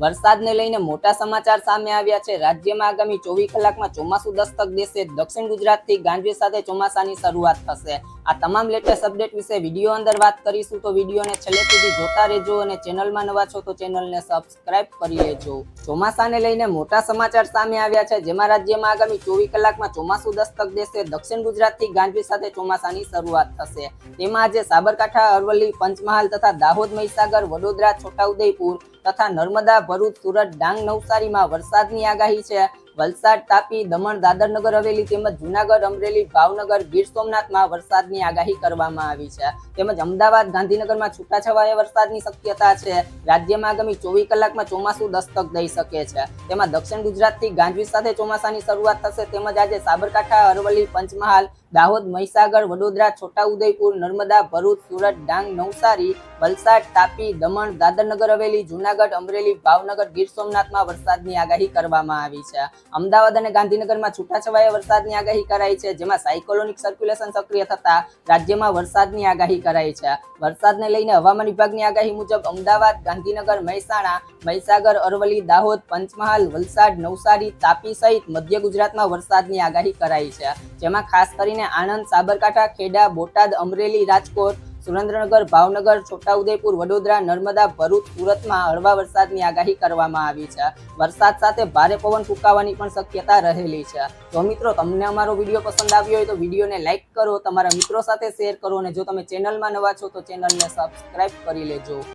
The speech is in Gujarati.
વરસાદને લઈને મોટા સમાચાર સામે આવ્યા છે. રાજ્યમાં આગામી ચોવીસ કલાકમાં ચોમાસું દસ્તક દેશે. દક્ષિણ ગુજરાતથી ગાંજવી સાથે ચોમાસાની શરૂઆત થશે. આ તમામ લેટેસ્ટ અપડેટ વિશે વીડિયો અંદર વાત કરીશું તો વિડીયોને છેલ્લે સુધી જોતા રહેજો અને ચેનલમાં નવા છો તો ચેનલને સબસ્ક્રાઇબ કરી લેજો. ચોમાસાને લઈને મોટા સમાચાર સામે આવ્યા છે. જેમાં રાજ્યમાં આગામી ચોવીસ કલાકમાં ચોમાસું દસ્તક દેશે. દક્ષિણ ગુજરાતથી ગાંજવી સાથે ચોમાસાની શરૂઆત થશે. તેમાં આજે સાબરકાંઠા, અરવલ્લી, પંચમહાલ તથા દાહોદ, મહીસાગર, વડોદરા, છોટાઉદેપુર તથા નર્મદા ભરૂચ સુરત ડાંગ નવસારીમાં વરસાદની આગાહી છે. વલસાડ, તાપી, દમણ, દાદરનગર હવેલી તેમજ જુનાગઢ, અમરેલી, ભાવનગર, ગીર સોમનાથમાં વરસાદની આગાહી કરવામાં આવી છે. તેમજ અમદાવાદ, ગાંધીનગરમાં છૂટાછવાયા વરસાદની શક્યતા છે. રાજ્યમાં આગામી ચોવીસ કલાકમાં ચોમાસું દસ્તક દઈ શકે છે. તેમાં દક્ષિણ ગુજરાતથી ગાંજવીજ સાથે ચોમાસાની શરૂઆત થશે. તેમજ આજે સાબરકાંઠા, અરવલ્લી, પંચમહાલ, દાહોદ, મહીસાગર, વડોદરા, છોટાઉદેપુર, નર્મદા, ભરૂચ, સુરત, ડાંગ, નવસારી, વલસાડ, તાપી, દમણ, દાદરનગર હવેલી, જુનાગઢ, અમરેલી, ભાવનગર, ગીર સોમનાથમાં વરસાદની આગાહી કરવામાં આવી છે. અમદાવાદ અને ગાંધીનગરમાં છૂટાછવાયા વરસાદની આગાહી કરાઈ છે, જેમાં સાયકોલોનિક સર્ક્યુલેશન સક્રિય થતા રાજ્યમાં વરસાદની આગાહી કરાઈ છે. વરસાદને લઈને હવામાન વિભાગની આગાહી મુજબ અમદાવાદ, ગાંધીનગર, મહેસાણા, મહીસાગર, અરવલ્લી, દાહોદ, પંચમહાલ, વલસાડ, નવસારી, તાપી સહિત મધ્ય ગુજરાતમાં વરસાદની આગાહી કરાઈ છે, જેમાં ખાસ કરીને આણંદ, સાબરકાંઠા, ખેડા, બોટાદ, અમરેલી, રાજકોટ સુરેન્દ્રનગર, ભાવનગર, છોટાઉદેપુર, વડોદરા, નર્મદા, ભરૂચ, સુરતમાં હળવા વરસાદની આગાહી કરવામાં આવી છે. વરસાદ સાથે ભારે પવન ફૂંકાવાની પણ શક્યતા રહેલી છે. તો મિત્રો, તમને અમારો વીડિયો પસંદ આવ્યો હોય તો વિડીયોને લાઇક કરો, તમારા મિત્રો સાથે શેર કરો અને જો તમે ચેનલમાં નવા છો તો ચેનલને સબસ્ક્રાઇબ કરી લેજો.